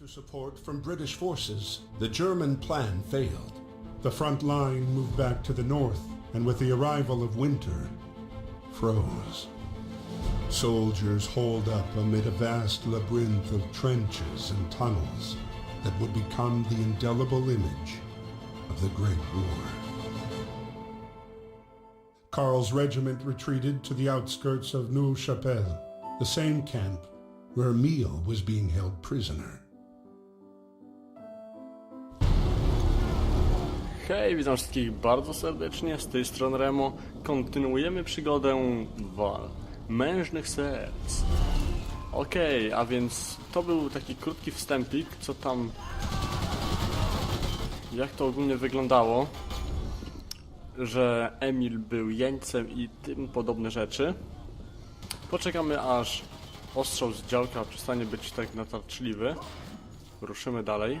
to support from British forces, the German plan failed. The front line moved back to the north, and with the arrival of winter, froze. Soldiers holed up amid a vast labyrinth of trenches and tunnels that would become the indelible image of the Great War. Karl's regiment retreated to the outskirts of Neuve Chapelle, the same camp where Emile was being held prisoner. Hej, witam wszystkich bardzo serdecznie, z tej strony Remo. Kontynuujemy przygodę Wal Mężnych Serc. Okej, a więc to był taki krótki wstępik, co tam... Jak to ogólnie wyglądało. Że Emil był jeńcem i tym podobne rzeczy. Poczekamy aż ostrzał z działka przestanie być tak natarczliwy. Ruszymy dalej.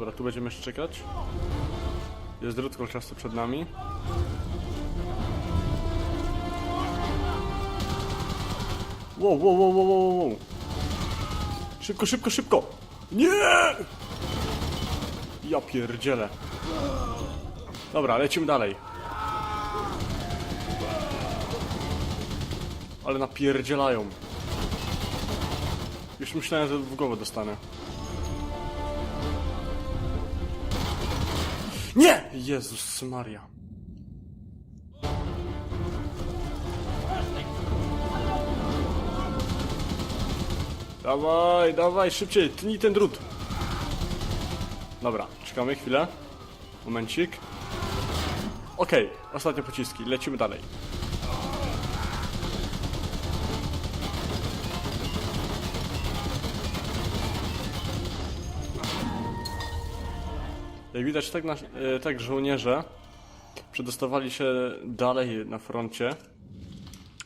Dobra, tu będziemy jeszcze czekać. Jest drut kolczasty przed nami. Wow, wow, wow, wow, wow, wow. Szybko, szybko, szybko! Nie! Ja pierdzielę. Dobra, lecimy dalej. Ale napierdzielają. Już myślałem, że w głowę dostanę. Nie! Jezus Maria. Dawaj, dawaj, szybciej, tnij ten drut. Dobra, czekamy chwilę. Momencik. Okej, ostatnie pociski, lecimy dalej. Jak widać, tak, nasz, e, tak żołnierze przedostawali się dalej na froncie.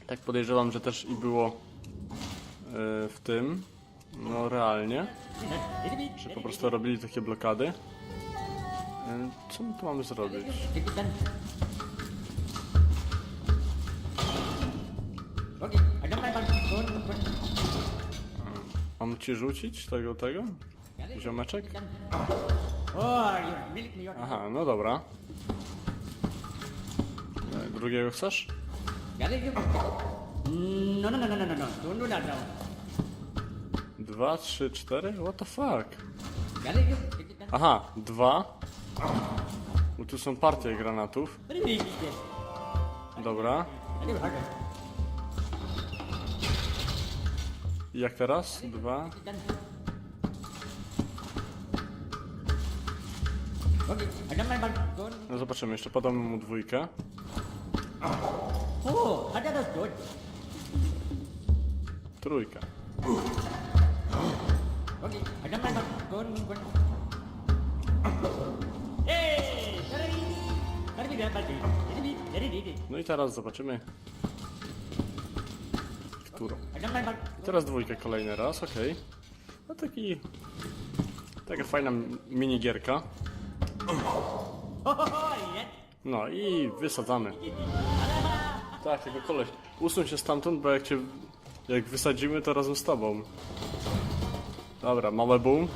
Tak podejrzewam, że też i było e, w tym, no realnie, że po prostu robili takie blokady. E, Co my tu mamy zrobić? Mam ci rzucić tego, tego? Ziomeczek? Aha, no dobra. Drugiego chcesz? No, no, no, no, no, no, no. Don't do that now. Dwa, trzy, cztery? What the fuck? Aha, dwa. Bo tu są partie granatów. Dobra. I jak teraz? Dwa. Big, very big. Very big, very easy. No i teraz zobaczymy. Którą? I. Teraz dwójkę kolejny raz, okej. No taki... Taka fajna minigierka. No i wysadzamy. Tak, tylko koleś. Usuń się stamtąd, bo jak cię. Jak wysadzimy, to razem z tobą. Dobra, małe boom.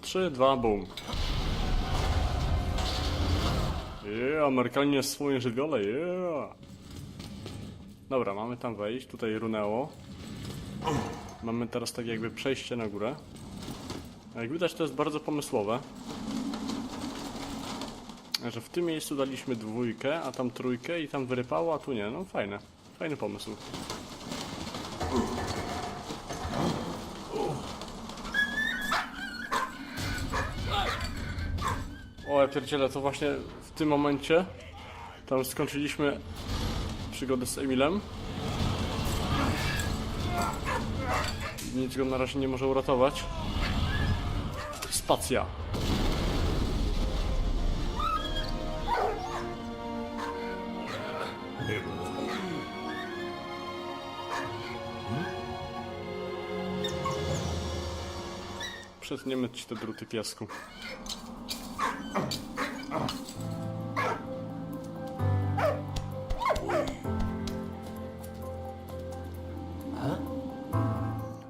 3, 2, boom. Yeah, Amerykanie w swoim żywiole, yeah. Dobra, mamy tam wejść, tutaj runęło. Mamy teraz tak jakby przejście na górę. Jak widać to jest bardzo pomysłowe. Że w tym miejscu daliśmy dwójkę, a tam trójkę i tam wyrypało, a tu nie. No fajne. Fajny pomysł. O, ja pierdzielę, to właśnie w tym momencie tam skończyliśmy przygodę z Emilem. Nic go na razie nie może uratować. Spacja. Przetniemy ci te druty piasku.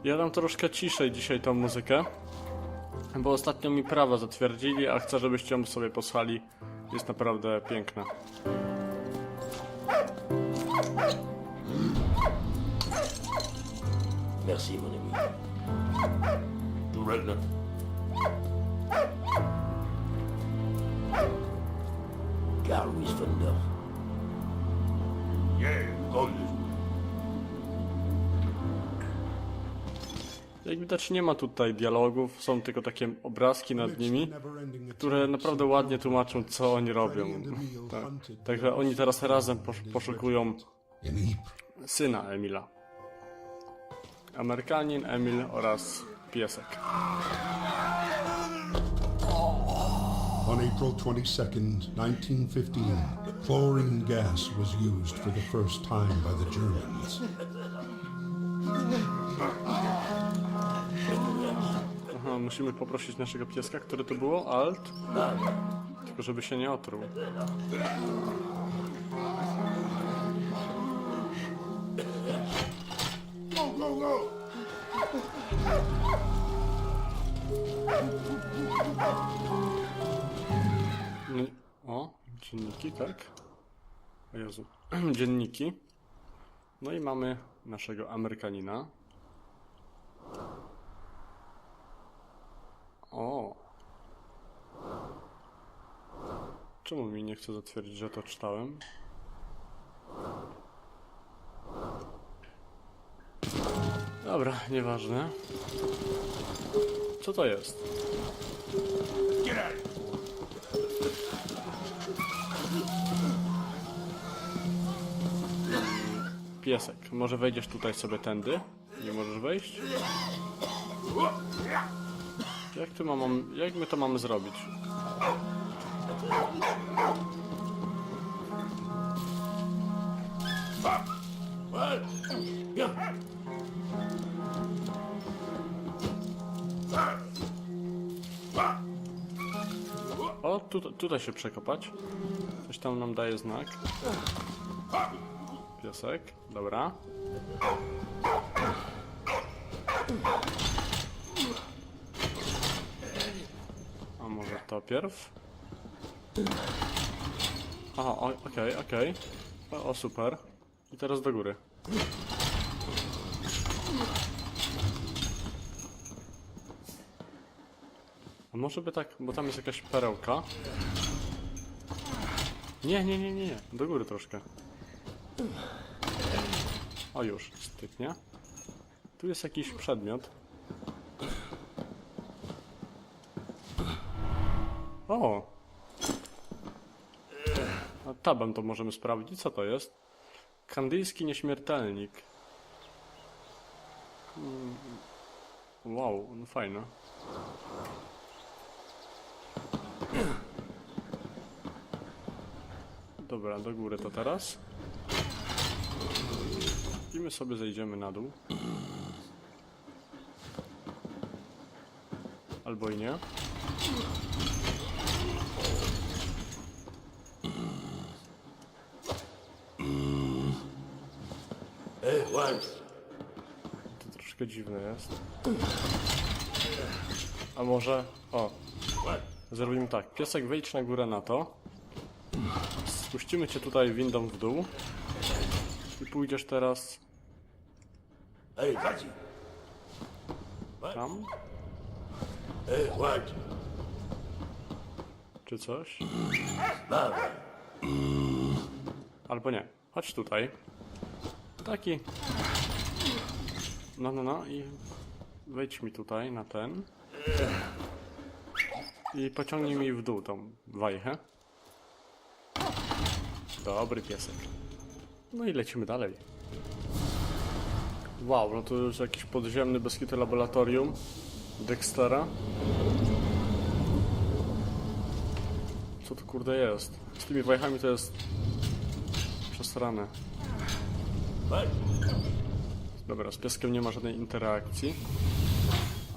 Ja dam troszkę ciszej dzisiaj tą muzykę, bo ostatnio mi prawa zatwierdzili, a chcę, żebyście ją sobie posłali. Jest naprawdę piękna. Merci, mon ami. Règle. Carl Louis von Dorf. Yeah, comme Jak widać nie ma tutaj dialogów, są tylko takie obrazki nad nimi, które naprawdę ładnie tłumaczą co oni robią. Tak. Także oni teraz razem posz- poszukują syna Emila. Amerykanin, Emil oraz piesek. On April 22nd, 1915, chlorine gas was used for the first time by the Germans. Aha, musimy poprosić naszego pieska, który to było? Alt? Tylko żeby się nie otruł. No, i- o, dzienniki, tak? O Jezu. dzienniki. No i mamy naszego Amerykanina. O. Czemu mi nie chce zatwierdzić, że to czytałem? Dobra, nieważne. Co to jest? Piesek, może wejdziesz tutaj sobie tędy? Nie możesz wejść? Jak, ty mam, jak my to mamy zrobić? Tu, tutaj się przekopać. Coś tam nam daje znak. Piesek, dobra. A może to pierw? Aha, okej, okej. O, o, super. I teraz do góry. Może by tak, bo tam jest jakaś perełka. Nie, nie, nie, nie, nie. Do góry troszkę. O już, styknie. Tu jest jakiś przedmiot. O! A tabem to możemy sprawdzić. Co to jest? Kandyjski nieśmiertelnik. Mm, Wow, no fajne. Dobra, do góry to teraz. I my sobie zejdziemy na dół. Albo i nie. What? To troszkę dziwne jest. A może... O, zrobimy tak. Piesek, wejdź na górę na to. Spuścimy cię tutaj windą w dół. I pójdziesz teraz that's it. tam, Hey, what? czy coś. Albo nie. Chodź tutaj. Taki. No, no, no i wejdź mi tutaj na ten. I pociągnij mi w dół tą wajchę. Dobry piesek. No i lecimy dalej. Wow, no to już jakiś podziemny Beskidy laboratorium Dextera. Co to kurde jest? Z tymi wajchami to jest przesrane. Dobra, z pieskiem nie ma żadnej interakcji.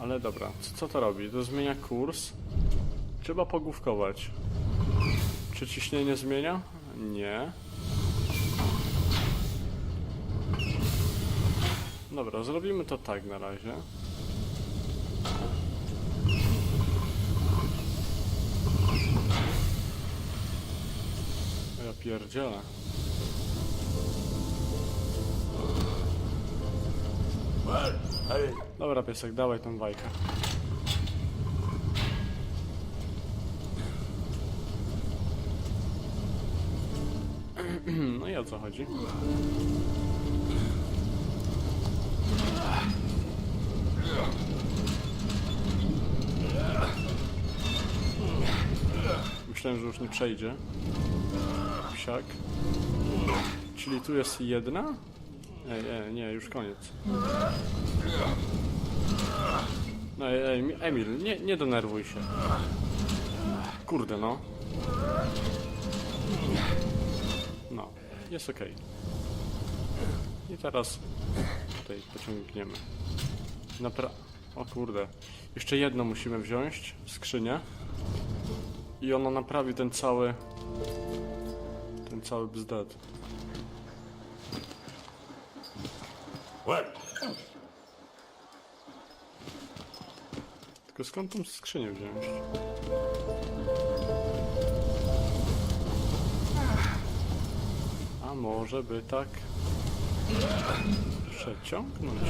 Ale dobra, co, co to robi? To zmienia kurs. Trzeba pogłówkować. Czy ciśnienie zmienia? Nie. Dobra, zrobimy to tak na razie. Ja pierdzielę. Dobra, piesek, dawaj tą bajkę. No i o co chodzi? Myślałem, że już nie przejdzie. Psiak. Czyli tu jest jedna? Ej, ej, nie, już koniec. No ej, ej, mi- Emil, nie, nie denerwuj się. Kurde, no. Jest okej. I teraz tutaj pociągniemy. Napra... O kurde. Jeszcze jedno musimy wziąć, skrzynię. I ona naprawi ten cały... Ten cały bzdet. Tylko skąd tą skrzynię wziąć? Może by tak przeciągnąć?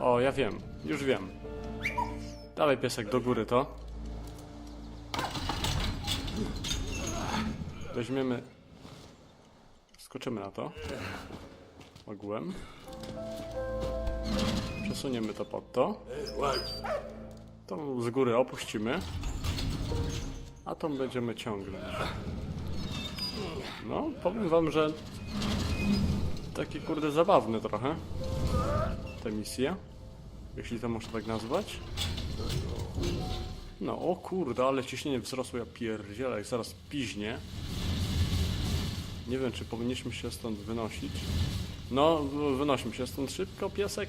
O, ja wiem, już wiem. Dawaj piesek do góry to. Weźmiemy. Skoczymy na to. Ogółem. Przesuniemy to pod to. Tą z góry opuścimy. A tą będziemy ciągnąć. No, powiem wam, że takie kurde zabawne trochę te misje. Jeśli to można tak nazwać. No, o kurde, ale ciśnienie wzrosło, ja pierdzielę, jak zaraz piźnie. Nie wiem, czy powinniśmy się stąd wynosić. No, wynosimy się stąd szybko, piesek.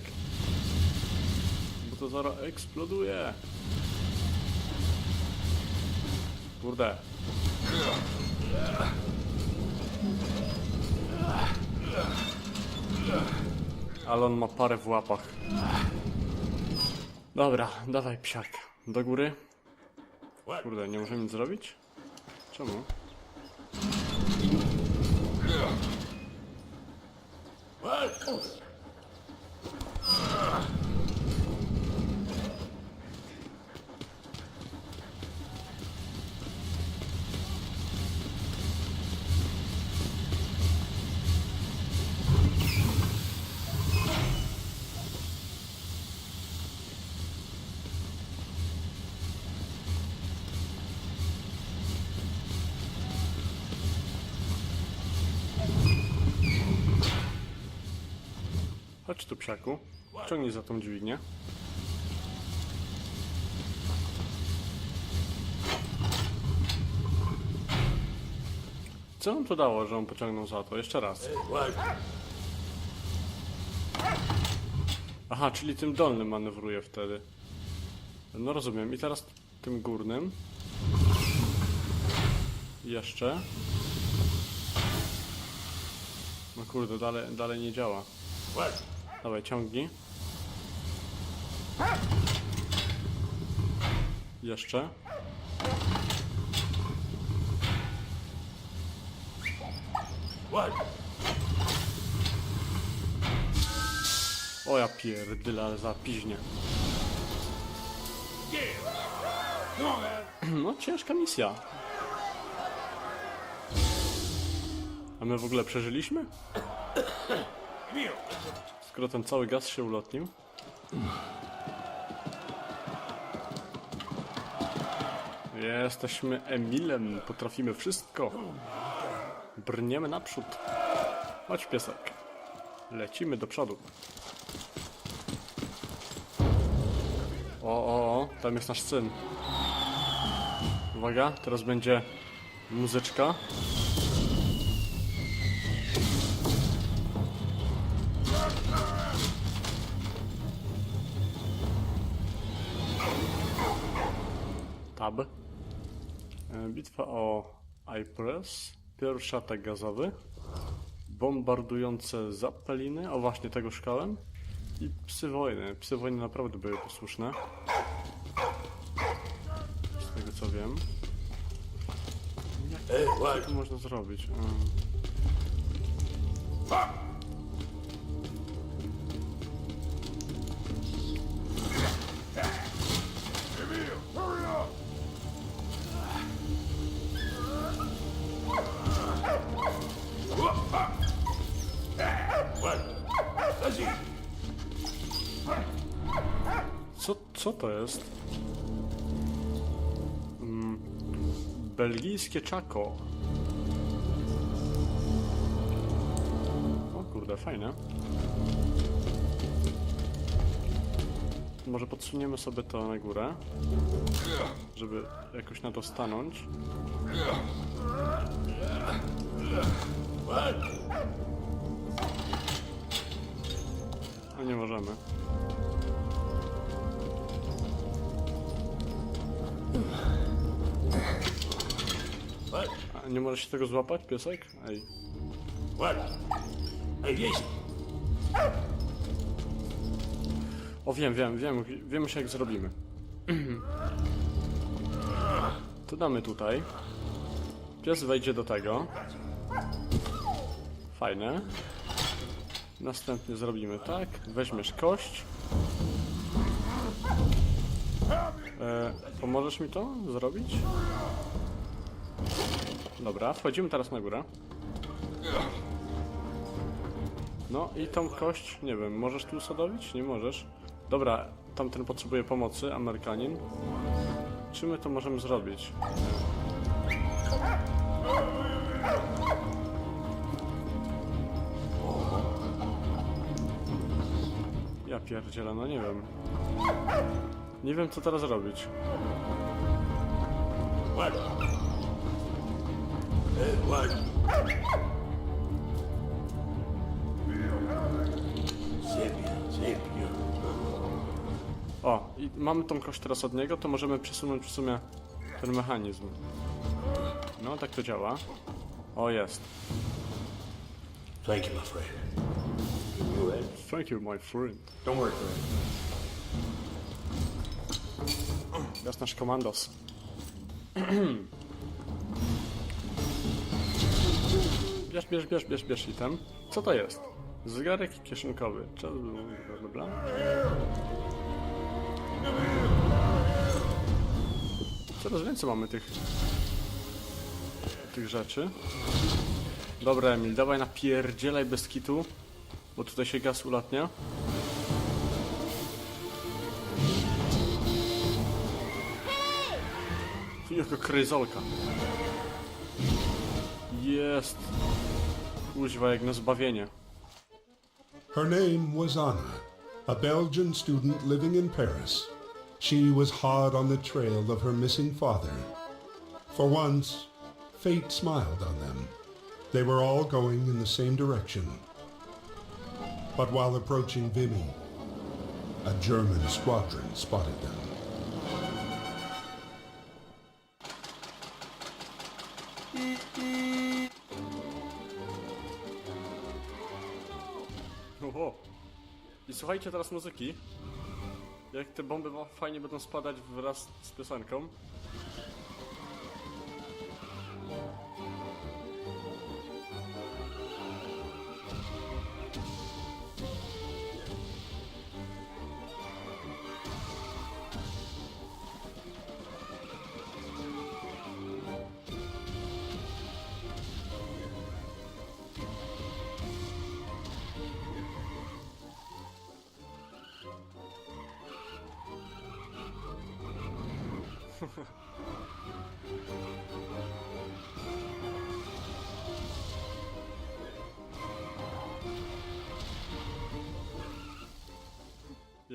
Bo to zaraz eksploduje. Kurde. Ale on ma parę w łapach. Dobra, dawaj psiak. Do góry. Kurde, nie możemy nic zrobić? Czemu? Chodź tu psiaku. Ciągnij za tą dźwignię. Co on to dało, że on pociągnął za to? Jeszcze raz. Aha, czyli tym dolnym manewruje wtedy. No rozumiem. I teraz tym górnym. Jeszcze. No kurde, dalej, dalej nie działa. Dawaj, ciągnij. Jeszcze. O ja pierdyle, ale za piźnie. No, ciężka misja. A my w ogóle przeżyliśmy? Skoro ten cały gaz się ulotnił. Jesteśmy Emilem, potrafimy wszystko. Brniemy naprzód. Chodź piesek. Lecimy do przodu. O, o, o, tam jest nasz syn. Uwaga, teraz będzie muzyczka. Bitwa o Ypres. Pierwszy atak gazowy. bombardujące zapeliny. O właśnie, tego szukałem. I psy wojny. Psy wojny naprawdę były posłuszne. Z tego co wiem. Jak, to można zrobić? Mm. Co, to jest? Mm, belgijskie czako. O kurde, fajne. Może podsuniemy sobie to na górę, żeby jakoś na to stanąć. No nie możemy. A nie możesz się tego złapać, piesek? Ej. Jason. O wiem, wiem, wiem, wiemy się jak zrobimy. To damy tutaj. Pies wejdzie do tego. Fajne. Następnie zrobimy tak. Weźmiesz kość. Pomożesz mi to zrobić? Dobra, wchodzimy teraz na górę. No i tą kość, nie wiem, możesz tu usadowić? Nie możesz. Dobra, tamten potrzebuje pomocy, Amerykanin. Czy my to możemy zrobić? Ja pierdzielę, no nie wiem. Nie wiem co teraz robić. O, i mamy tą kość teraz od niego, to możemy przesunąć w sumie ten mechanizm. No, tak to działa. O, jest. Thank you, my friend. Thank you, my friend. Don't worry, friend. Jest nasz komandos. Bierz, bierz, bierz, bierz, bierz item. Co to jest? Zegarek kieszonkowy. Bla, bla, bla. Coraz więcej mamy tych... tych rzeczy. Dobra, Emil, dawaj napierdzielaj bez kitu, bo tutaj się gaz ulatnia. Kryzolka. Jest. Jak na zbawienie. Her name was Anna, a Belgian student living in Paris. She was hard on the trail of her missing father. For once, fate smiled on them. They were all going in the same direction. But while approaching Vimy, a German squadron spotted them. Słuchajcie teraz muzyki. Jak te bomby wa- fajnie będą spadać wraz z piosenką.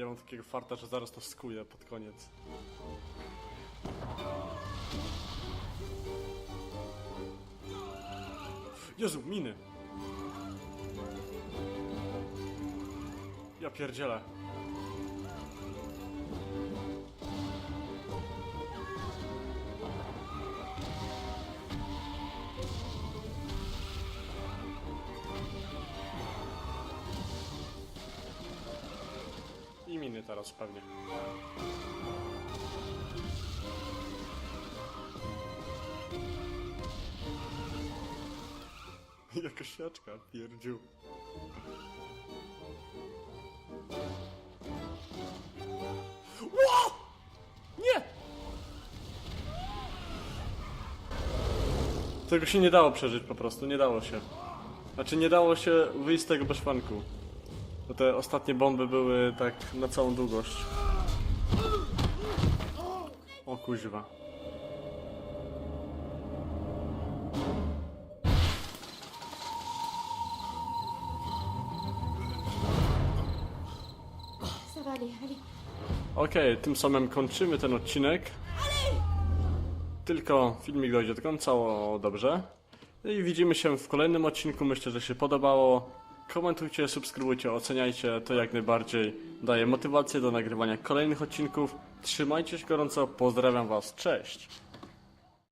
Ja mam takiego farta, że zaraz to skuję pod koniec. Jezu, miny! Ja pierdzielę. Zaraz pewnie. Jaka siaczka, pierdziu. Nie! Tego się nie dało przeżyć po prostu, nie dało się. Znaczy nie dało się wyjść z tego beszwanku. Bo te ostatnie bomby były tak na całą długość. O kuźwa. Okej, tym samym kończymy ten odcinek. Tylko filmik dojdzie do końca, o, dobrze. I widzimy się w kolejnym odcinku. Myślę, że się podobało. Komentujcie, subskrybujcie, oceniajcie. To jak najbardziej daje motywację do nagrywania kolejnych odcinków. Trzymajcie się gorąco, pozdrawiam Was, cześć!